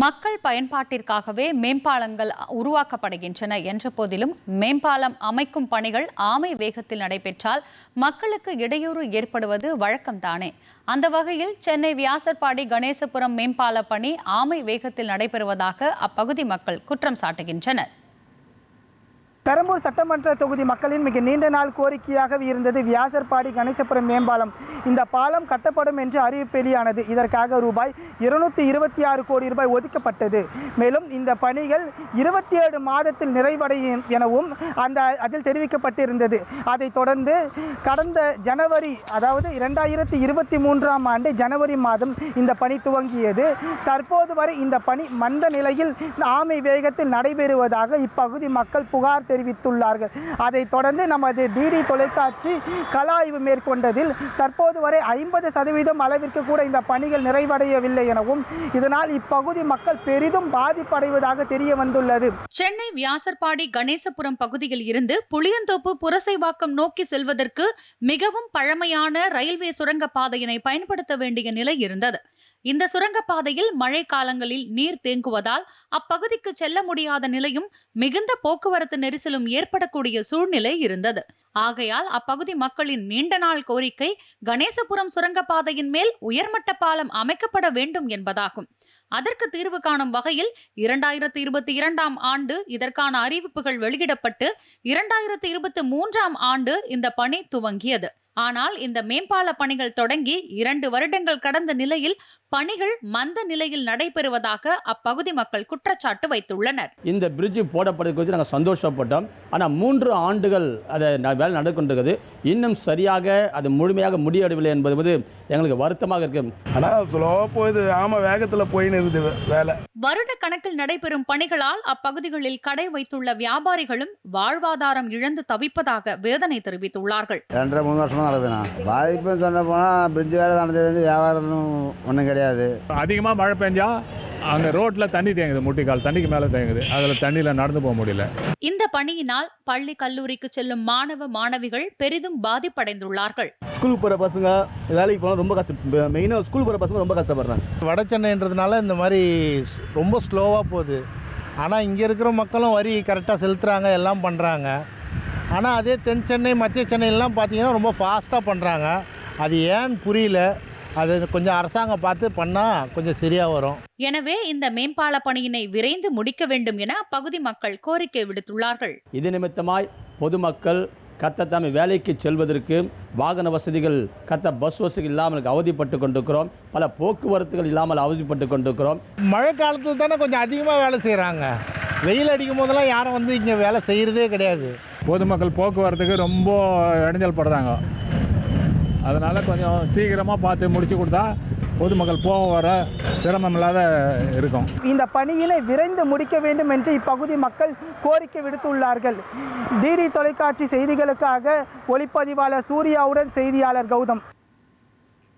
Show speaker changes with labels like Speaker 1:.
Speaker 1: மக்கள் பயன்பாட்டிற்காகவே மேம்பாலங்கள் உருவாக்கப்படுகின்றன என்ற போதிலும் மேம்பாலம் அமைக்கும் பணிகள் ஆமை வேகத்தில் நடைபெற்றால் மக்களுக்கு இடையூறு ஏற்படுவது வழக்கம்தானே? அந்த வகையில் சென்னை வியாசர்பாடி கணேசபுரம் மேம்பால பணி ஆமை வேகத்தில் நடைபெறுவதாக அப்பகுதி மக்கள் குற்றம் சாட்டுகின்றனர்.
Speaker 2: பெரம்பூர் சட்டமன்ற தொகுதி மக்களின் மிக நீண்ட நாள் கோரிக்கையாக இருந்தது வியாசர்பாடி கணேசபுரம் மேம்பாலம். இந்த பாலம் கட்டப்படும் என்று அறிவிப்பு வெளியானது. இதற்காக ரூபாய் இருநூத்தி இருபத்தி ஆறு கோடி ரூபாய் ஒதுக்கப்பட்டது. மேலும் இந்த பணிகள் இருபத்தி ஏழு மாதத்தில் நிறைவடையும் எனவும் அந்த அதில் தெரிவிக்கப்பட்டிருந்தது. அதைத் தொடர்ந்து கடந்த ஜனவரி அதாவது இரண்டாயிரத்தி இருபத்தி மூன்றாம் ஆண்டு ஜனவரி மாதம் இந்த பணி துவங்கியது. தற்போது வரை இந்த பணி மந்த நிலையில் ஆமை வேகத்தில் நடைபெறுவதாக இப்பகுதி மக்கள் புகார் தெரிவித்துள்ளார்கள். அதைத் தொடர்ந்து நமது டிடி தொலைக்காட்சி கள ஆய்வு மேற்கொண்டதில் தற்போது வரை ஐம்பது சதவீதம் அளவிற்கு கூட இந்த பணிகள் நிறைவடையவில்லை எனவும் இதனால் இப்பகுதி மக்கள் பெரிதும் பாதிப்படைவதாக தெரிய வந்துள்ளது.
Speaker 1: சென்னை வியாசர்பாடி கணேசபுரம் பகுதியில் இருந்து புளியந்தோப்பு புரசைவாக்கம் நோக்கி செல்வதற்கு மிகவும் பழமையான ரயில்வே சுரங்கப்பாதையினை பயன்படுத்த வேண்டிய நிலை இருந்தது. இந்த சுரங்கப்பாதையில் மழை காலங்களில் நீர் தேங்குவதால் அப்பகுதிக்கு செல்ல முடியாத நிலையும் மிகுந்த போக்குவரத்து நெரிசல் நெரிசலும் ஏற்படக்கூடிய சூழ்நிலை இருந்தது. ஆகையால் அப்பகுதி மக்களின் நீண்ட நாள் கோரிக்கை கணேசபுரம் சுரங்கப்பாதையின் மேல் உயர்மட்ட பாலம் அமைக்கப்பட வேண்டும் என்பதாகும். அதற்கு தீர்வு காணும் வகையில் இரண்டாயிரத்தி இருபத்தி இரண்டாம் ஆண்டு இதற்கான அறிவிப்புகள் வெளியிடப்பட்டு இரண்டாயிரத்தி இருபத்தி மூன்றாம் ஆண்டு இந்த பணி துவங்கியது. ஆனால் இந்த மேம்பால பணிகள் தொடங்கி இரண்டு வருடங்கள் கடந்த நிலையில் பணிகள் மந்த நிலையில் நடைபெறுவதாக அப்பகுதி மக்கள் குற்றச்சாட்டு வைத்துள்ளனர்.
Speaker 3: இந்த பிரிட்ஜ் போடப்படுறது குறித்து நாங்கள் சந்தோஷப்பட்டோம். ஆனால் மூன்று ஆண்டுகள் அதை ந- வேலை நடக்கொண்டிருக்குது இன்னும் சரியாக அது முழுமையாக முடியவில்லை என்பது எங்களுக்கு வருத்தமாக இருக்கு.
Speaker 4: ஆனால் ஸ்லோவாக போகுது. ஆமாம் வேகத்தில் போயின்னு இருக்குது வேலை.
Speaker 1: வருட கணக்கில் நடைபெறும் பணிகளால் அப்பகுதிகளில் கடை வைத்துள்ள வியாபாரிகளும் வாழ்வாதாரம் இழந்து தவிப்பதாக வேதனை தெரிவித்துள்ளார்கள்.
Speaker 5: ரெண்டரை மூணு வருஷமாக நடக்குதுண்ணா. பாதிப்புன்னு சொன்ன போனால் பிரிட்ஜ் வேலை நடந்தது வியாபாரம் ஒன்றும் கிடையாது.
Speaker 6: அதிகமாக மழை பெஞ்சா அங்கே ரோட்டில் தண்ணி தேங்குது முட்டிக்கால் தண்ணிக்கு மேலே தேங்குது. அதில் தண்ணியில் நடந்து போக முடியல.
Speaker 1: இந்த பணியினால் பள்ளி கல்லூரிக்கு செல்லும் மாணவ மாணவிகள் பெரிதும் பாதிப்படைந்துள்ளார்கள்.
Speaker 7: ஸ்கூலுக்கு போகிற பசங்க வேலைக்கு போனால் ரொம்ப கஷ்டம் மெயினாக ஸ்கூல் போகிற பசங்க ரொம்ப கஷ்டப்படுறாங்க.
Speaker 8: வட சென்னைன்றதுனால இந்த மாதிரி ஸ்- ரொம்ப ஸ்லோவாக போகுது. ஆனால் இங்கே இருக்கிற மக்களும் வரி கரெக்டாக செலுத்துகிறாங்க எல்லாம் பண்ணுறாங்க ஆனால் அதே தென் சென்னை மத்திய சென்னையிலலாம் பார்த்தீங்கன்னா ரொம்ப ஃபாஸ்ட்டாக பண்ணுறாங்க அது ஏன்னு புரியல. அது கொஞ்சம் அரசாங்கம் பார்த்து பண்ணால் கொஞ்சம் சரியாக வரும்.
Speaker 1: எனவே இந்த மேம்பால பணியினை விரைந்து முடிக்க வேண்டும் என அப்பகுதி மக்கள் கோரிக்கை விடுத்துள்ளார்கள்.
Speaker 3: இது நிமித்தமாய் பொதுமக்கள் கத்தத்தாமை வேலைக்கு செல்வதற்கு வாகன வசதிகள் கத்த பஸ் வசதி இல்லாமல் அவதிப்பட்டு கொண்டிருக்கிறோம். பல போக்குவரத்துகள் இல்லாமல் அவதிப்பட்டு கொண்டிருக்கிறோம்.
Speaker 8: மழை காலத்தில் தானே கொஞ்சம் அதிகமாக வேலை செய்கிறாங்க வெயில் அடிக்கும் போதெல்லாம் யாரும் வந்து இங்கே வேலை செய்கிறதே கிடையாது.
Speaker 6: பொதுமக்கள் போக்குவரத்துக்கு ரொம்ப இடைஞ்சல் படுறாங்க. அதனால் கொஞ்சம் சீக்கிரமாக பார்த்து முடிச்சு கொடுத்தா பொதுமக்கள் போக வர சிரமம் இல்லாத இருக்கும்.
Speaker 2: இந்த பணியினை விரைந்து முடிக்க வேண்டும் என்று இப்பகுதி மக்கள் கோரிக்கை விடுத்துள்ளார்கள். டிடி தொலைக்காட்சி செய்திகளுக்காக ஒளிப்பதிவாளர் சூர்யாவுடன் செய்தியாளர் கௌதம்.